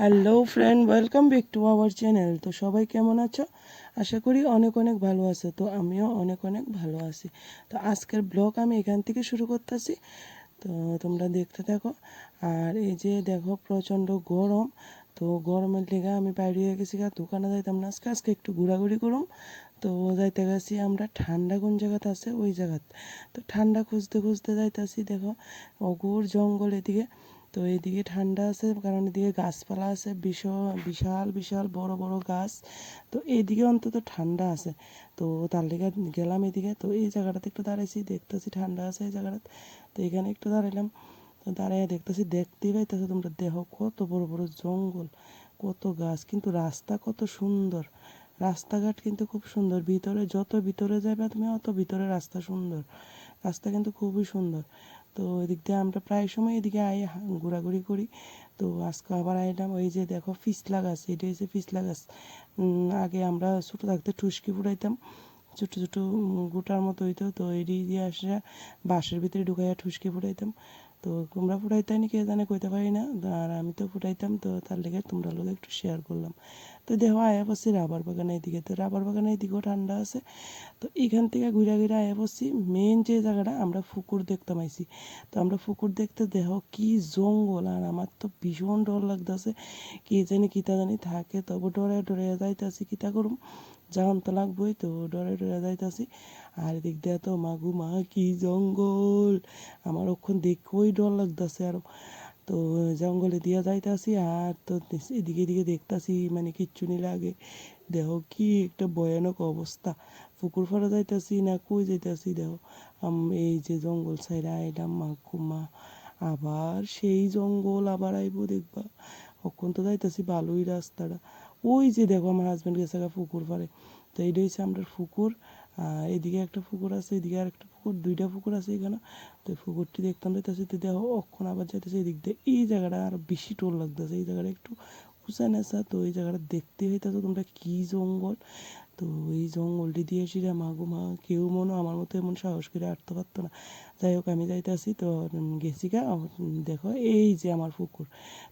Hello friend welcome back to our channel তো সবাই কেমন আছো? আশা করি অনেক অনেক ভালো আছো। তো আমিও অনেক অনেক ভালো আছি। তো আজকের ব্লগ আমি এখান থেকে শুরু করতেছি। তো তোমরা দেখতে থাকো। আর এই যে দেখো, প্রচণ্ড গরম। তো গরমের লেগে আমি বাইরে গেছি গা। দোকানে যাইতাম না। আজকে আজকে একটু ঘোরাঘুরি করুম। তো যাইতে গেছি আমরা ঠান্ডা কোন জায়গাতে আছে? ওই জায়গাতে। তো ঠান্ডা খুঁজতে খুঁজতে যাইতাছি, দেখো। অগুর জঙ্গল এদিকে। তো এদিকে ঠান্ডা আছে, কারণ এদিকে গাছপালা আছে, বিশাল বিশাল বিশাল বড় বড় গাছ। তো এদিকে অন্তত ঠান্ডা আছে। তো তার লেগে গেলাম এদিকে। তো এই জায়গাটাতে একটু দাঁড়াইছি, দেখতেছি ঠান্ডা আছে এই জায়গাটাতে। তো এখানে একটু দাঁড়াইলাম। তো দাঁড়াইয়া দেখতেছি দেখতেই পাইতেছো তোমরা, দেখো কত বড় বড় জঙ্গল, কত গাছ। কিন্তু রাস্তা কত সুন্দর। রাস্তাঘাট কিন্তু খুব সুন্দর। ভিতরে যত ভিতরে যাবে তুমি, অত ভিতরে রাস্তা সুন্দর। রাস্তা কিন্তু খুবই সুন্দর। তো এদিক দিয়ে আমরা প্রায় সময় এদিকে আয় ঘোরাঘুরি করি। তো আজকে আবার আইলাম, ওই যে দেখো ফিসলা গাছ, এটা হচ্ছে ফিসলা গাছ। আগে আমরা ছোটো থাকতে ঠুসকি পুড়াইতাম ছোটো ছোটো গোটার মতো হইতো। তো এটি দিয়ে আসে বাঁশের ভিতরে ঢুকাইয়া ঠুসকি ফুটাইতাম তো তোমরা ফুটাইতাই নি কে জানে কইতে পারি না, আর আমি তো ফুটাইতাম তো তার লেগে তোমরা লোক একটু শেয়ার করলাম। তো দেখো, আয়া পড়ছি রাবার বাগানের দিকে, তো রাবার বাগানের দিকেও ঠান্ডা আছে। তো এখান থেকে ঘুরে ঘুরে আয়া পড়ছি মেন যে জায়গাটা আমরা পুকুর দেখতাম আইছি তো আমরা পুকুর দেখতে দেখো কি জঙ্গল, আর আমার তো ভীষণ ডর লাগতেছে, কি জানি কিতা জানি থাকে, তবু ডরে ডরে যাইতাছি, কিতা করুম। যাওয়ান তো লাগবোই তো, ডরে ডরে যাইতাছি। আর এদিক দিয়ে তো মাগু মা কি জঙ্গল, আমার ওখান দেখেই ডর লাগতেছে আর। তো জঙ্গলে দিয়া যাইতাছি আর তো এদিকে এদিকে দেখতাছি মানে কিচ্ছু নি লাগে। দেহ কি একটা ভয়ানক অবস্থা। পুকুর ফাড়া যাইতাছি না কই যাইতাছি দেহ। এই যে জঙ্গল সাইডে আইলাম মাকুমা আবার সেই জঙ্গল আবার আইবো দেখবা। কখন তো যাইতাছি ভালোই রাস্তাটা। ওই যে দেখো আমার হাজব্যান্ড গেছে পুকুর পরে তো এইটা হচ্ছে আমরা পুকুর। এদিকে একটা পুকুর আছে এদিকে আর একটা পুকুর, দুইটা পুকুর আছে এখানে। তো পুকুরটি দেখতাম যাইতেছি, তো দেখো অক্ষণ আবার যাইতেছে এদিক দিয়ে। এই জায়গাটা আর বেশি টোল লাগতেছে, এই জায়গাটা একটু উঁচা নেচা তো এই জায়গাটা দেখতে হইতেছে তোমরা কী জঙ্গল? তো এই জঙ্গলটি দিয়ে এসে মাগো মা কেউ মনে আমার মতো এমন সাহস করে আটতে পারতো না। যাই হোক, আমি যাইতেছি তো গেছি গা। দেখো, এই যে আমার পুকুর।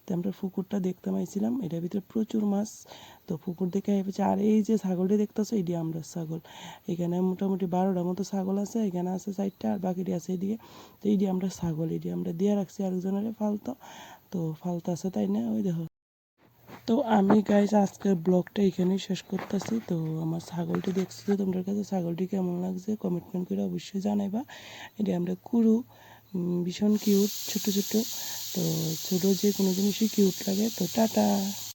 তো আমরা পুকুরটা দেখতে পাইছিলাম। এটার ভিতরে প্রচুর মাছ। তো পুকুর দেখে এসেছে আর, এই যে ছাগলটি দেখতেছো, এটি আমরা ছাগল। এখানে মোটামুটি বারোটার মতো ছাগল আছে, এখানে আছে চারটা আর বাকিটি আছে এদিকে। তো এইটি আমরা ছাগল, এটি আমরা দিয়ে রাখছি আরেকজনের ফালতো। তো ফালতো আছে তাই না? ওই দেখো। তো আমি গাইজ আজকের ব্লগটা এখানেই শেষ করতেছি। তো আমার ছাগলটি দেখছি তোমাদের কাছে ছাগলটি কেমন লাগছে কমেন্টমেন্ট করে অবশ্যই জানাইবা। এটি আমরা কুরু ভীষণ কিউট ছোট ছোট। তো ছোটো যে কোনো জিনিসই কিউট লাগে। তো টাটা!